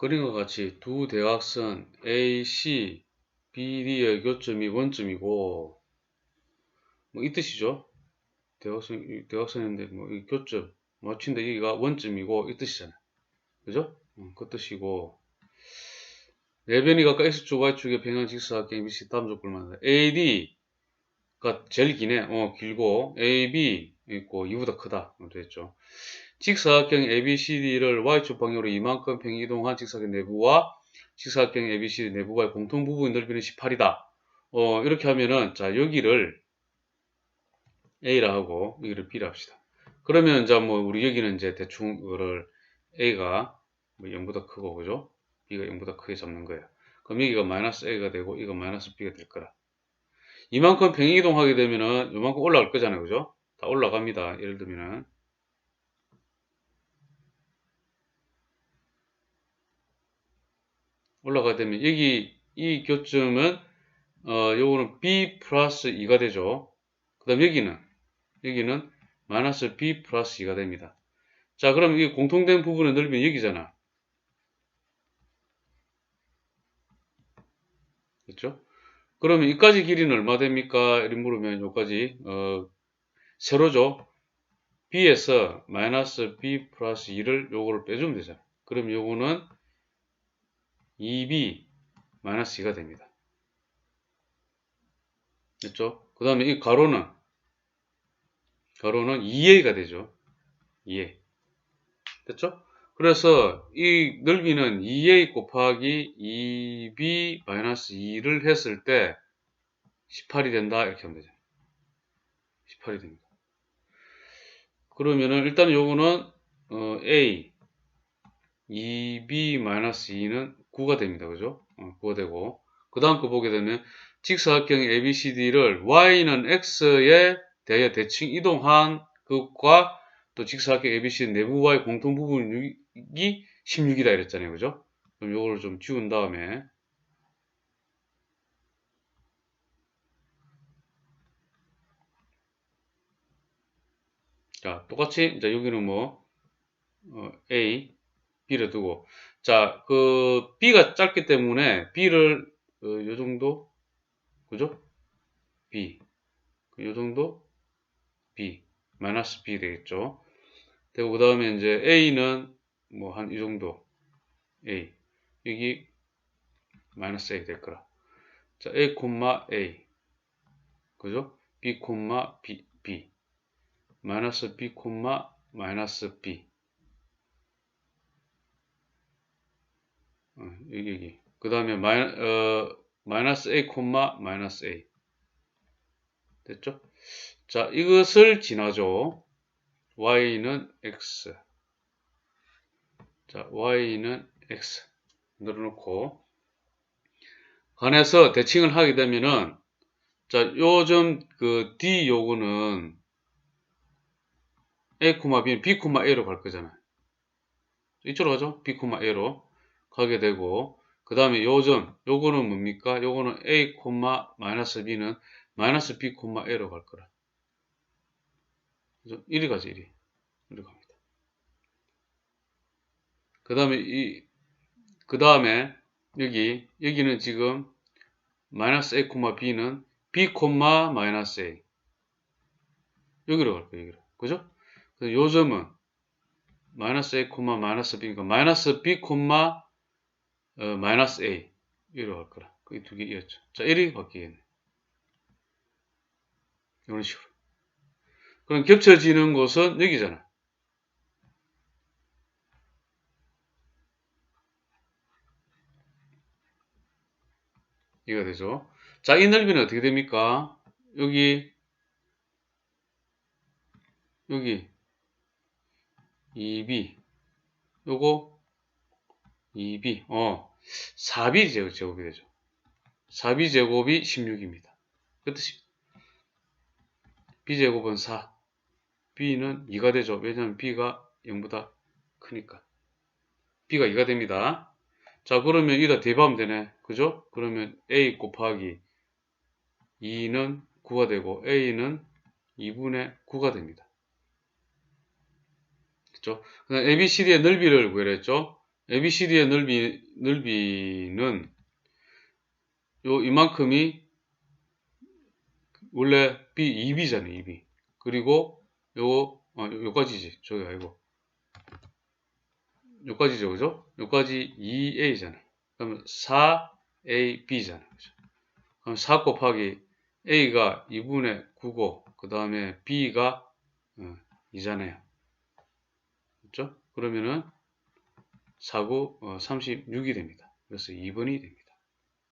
그림과 같이 두 대각선 AC, BD의 교점이 원점이고 뭐 이 뜻이죠. 대각선 이 대각선인데 뭐 이 교점 맞춘데 여기가 원점이고 이 뜻이잖아요. 그죠? 음, 그 뜻이고 내변이 각각 X축, Y축의 평행 직사각형 ABC 다음 조건을 만다. AD가 제일 기네. 어, 길고 AB 있고 2보다 크다. 됐죠. 직사각형 ABCD를 Y축 방향으로 이만큼 평이동한 직사각형 내부와 직사각형 ABCD 내부와의 공통 부분 넓이는 18이다. 어, 이렇게 하면은 자, 여기를 A라 하고 여기를 B라 합시다. 그러면 이제 뭐 우리 여기는 이제 대충 이거를 A가 뭐 0보다 크고 그죠? B가 0보다 크게 잡는 거예요. 그럼 여기가 마이너스 A가 되고 이거 마이너스 B가 될 거라. 이만큼 평행이동하게 되면은 이만큼 올라갈 거잖아요. 그죠? 다 올라갑니다. 예를 들면은 올라가게 되면 여기 이 교점은 어 요거는 B 플러스 2가 되죠. 그 다음 여기는 여기는 마이너스 B 플러스 2가 됩니다. 자 그럼 이 공통된 부분의 넓이는 여기잖아. 그렇죠? 그러면 이까지 길이는 얼마 됩니까? 이렇게 물으면 여기까지 어, 세로죠. B에서 마이너스 B 플러스 2를 요거를 빼주면 되잖아. 그럼 요거는 2B 마이너스 2가 됩니다. 됐죠? 그 다음에 이 가로는 가로는 2A가 되죠. 2A. 됐죠? 그래서 이 넓이는 2A 곱하기 2B 마이너스 2를 했을 때 18이 된다. 이렇게 하면 되죠. 18이 됩니다. 그러면은 일단 요거는 어, A 2B 마이너스 2는 9가 됩니다. 그죠? 어, 9가 되고 그 다음 거 보게 되면 직사각형 ABCD를 Y는 X에 대해 대칭 이동한 것과 또 직사각형 ABC 내부와의 공통 부분이 16이다 이랬잖아요. 그죠? 그럼 요거를 좀 지운 다음에 자, 똑같이 이제 여기는 뭐 어, A, B를 두고 자, 그 B가 짧기 때문에 B를 어, 요 정도? 그죠? B. 그요 정도? B. 마이너스 B 되겠죠. 되고 그 다음에 이제 A는 뭐 한 이 정도. A. 여기 마이너스 A 될 거라. 자 A 콤마 A. 그죠? B 콤마 B B. 마이너스 B 콤마 마이너스 B 어, 여기 여기 그 다음에 마이, 어, 마이너스 A 콤마 마이너스 A 됐죠? 자 이것을 지나죠. y는 x 자 y는 x 늘어놓고 관해서 대칭을 하게 되면은 자 요즘 그 d 요거는 a, b는 b, a로 갈 거잖아요. 이쪽으로 가죠. b, a로 가게 되고 그 다음에 요점 요거는 뭡니까? 요거는 a, 마이너스 b는 마이너스 b, a로 갈 거라. 그죠? 1위 가죠, 1위. 이렇게 갑니다. 그 다음에 이, 그 다음에 여기, 여기는 지금 마이너스 a, b는 b, 마이너스 a. 여기로 갈 거예요, 여기로. 그죠? 그래서 요 점은 마이너스 a, 마이너스 b니까 마이너스 b, 어, 마이너스 a. 여기로 갈 거라. 이두 개였죠. 자, 1이 바뀌겠네. 이런 식으로. 그럼 겹쳐지는 곳은 여기잖아. 이거 되죠. 자, 이 넓이는 어떻게 됩니까? 여기, 여기, 2b, 요거, 2b, 어, 4b 제곱이 되죠. 4b 제곱이 16입니다. 그 뜻입니다. b제곱은 4, b는 2가 되죠. 왜냐하면 b가 0보다 크니까. b가 2가 됩니다. 자 그러면 이다 대입하면 되네. 그죠? 그러면 a 곱하기 2는 9가 되고 a는 2분의 9가 됩니다. 그죠? 그다음 ABCD의 넓이를 구해라 했죠? ABCD의 넓이, 넓이는 요 이만큼이 원래 B 2B잖아요. 2B. 그리고 요 어, 요까지지. 저기 아니고. 요까지죠. 그죠? 요까지 2A잖아요. 그러면 4AB잖아요. 그죠? 그럼 4 곱하기 A가 2분의 9고 그 다음에 B가 어, 2잖아요. 그렇죠? 그러면은 4구 어, 36이 됩니다. 그래서 2번이 됩니다.